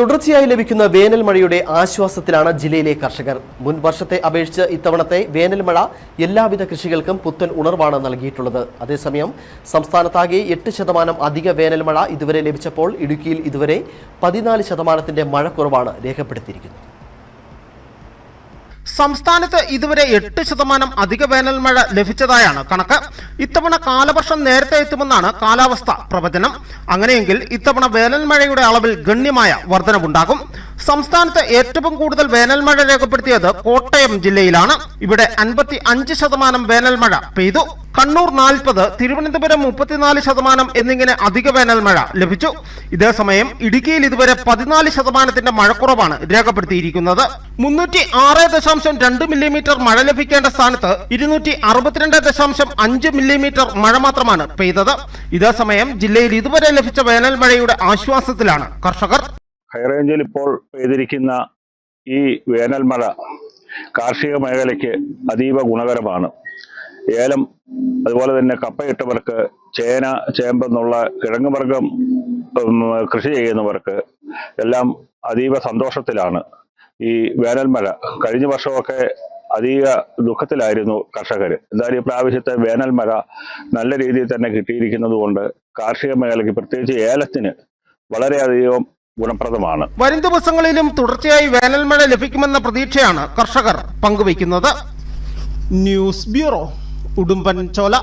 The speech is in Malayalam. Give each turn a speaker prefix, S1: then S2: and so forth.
S1: തുടർച്ചയായി ലഭിക്കുന്ന വേനൽ മഴയുടെ ആശ്വാസത്തിലാണ് ജില്ലയിലെ കർഷകർ. മുൻ വർഷത്തെ അപേക്ഷിച്ച് ഇത്തവണത്തെ വേനൽമഴ എല്ലാവിധ കൃഷികൾക്കും പുത്തൻ ഉണർവാണ് നൽകിയിട്ടുള്ളത്. അതേസമയം സംസ്ഥാനത്താകെ എട്ട് ശതമാനം അധിക വേനൽമഴ ഇതുവരെ ലഭിച്ചപ്പോൾ ഇടുക്കിയിൽ ഇതുവരെ പതിനാല് ശതമാനത്തിന്റെ മഴക്കുറവാണ് രേഖപ്പെടുത്തിയിരിക്കുന്നത്.
S2: സംസ്ഥാനത്ത് ഇതുവരെ എട്ട് ശതമാനം അധിക വേനൽ മഴ ലഭിച്ചതായാണ് കണക്ക്. ഇത്തവണ കാലവർഷം നേരത്തെ എത്തുമെന്നാണ് കാലാവസ്ഥ പ്രവചനം. അങ്ങനെയെങ്കിൽ ഇത്തവണ വേനൽ മഴയുടെ അളവിൽ ഗണ്യമായ വർധനവുണ്ടാകും. സംസ്ഥാനത്ത് ഏറ്റവും കൂടുതൽ വേനൽമഴ രേഖപ്പെടുത്തിയത് കോട്ടയം ജില്ലയിലാണ്. ഇവിടെ അൻപത്തി അഞ്ച് ശതമാനം വേനൽമഴ പെയ്തു. കണ്ണൂർ നാൽപ്പത് തിരുവനന്തപുരം മുപ്പത്തിനാല് ശതമാനം എന്നിങ്ങനെ അധിക വേനൽമഴ ലഭിച്ചു. ഇതേസമയം ഇടുക്കിയിൽ ഇതുവരെ പതിനാല് ശതമാനത്തിന്റെ മഴക്കുറവാണ് രേഖപ്പെടുത്തിയിരിക്കുന്നത്. മുന്നൂറ്റി ആറ് ദശാംശം രണ്ട് മില്ലിമീറ്റർ മഴ ലഭിക്കേണ്ട സ്ഥാനത്ത് ഇരുന്നൂറ്റി അറുപത്തിരണ്ട് ദശാംശം അഞ്ച് മില്ലിമീറ്റർ മഴ മാത്രമാണ് പെയ്തത്. ഇതേസമയം ജില്ലയിൽ ഇതുവരെ ലഭിച്ച വേനൽമഴയുടെ ആശ്വാസത്തിലാണ് കർഷകർ.
S3: ഹൈറേഞ്ചിൽ ഇപ്പോൾ പെയ്തിരിക്കുന്ന ഈ വേനൽമഴ കാർഷിക മേഖലയ്ക്ക് അതീവ ഗുണകരമാണ്. ഏലം അതുപോലെ തന്നെ കപ്പയിട്ടവർക്ക് ചേന ചേമ്പെന്നുള്ള കിഴങ്ങുവർഗം കൃഷി ചെയ്യുന്നവർക്ക് എല്ലാം അതീവ സന്തോഷത്തിലാണ് ഈ വേനൽമഴ കഴിഞ്ഞ വർഷമൊക്കെ അധിക ദുഃഖത്തിലായിരുന്നു കർഷകർ എന്തായാലും ഈ പ്രാവശ്യത്തെ വേനൽ മഴ നല്ല രീതിയിൽ തന്നെ കിട്ടിയിരിക്കുന്നത് കൊണ്ട് കാർഷിക മേഖലയ്ക്ക് പ്രത്യേകിച്ച് ഏലത്തിന് വളരെയധികം ഗുണപ്രദമാണ്.
S2: വരും ദിവസങ്ങളിലും തുടർച്ചയായി വേനൽ മഴ ലഭിക്കുമെന്ന പ്രതീക്ഷയാണ് കർഷകർ പങ്കുവയ്ക്കുന്നത്. News bureau Udumbanchola.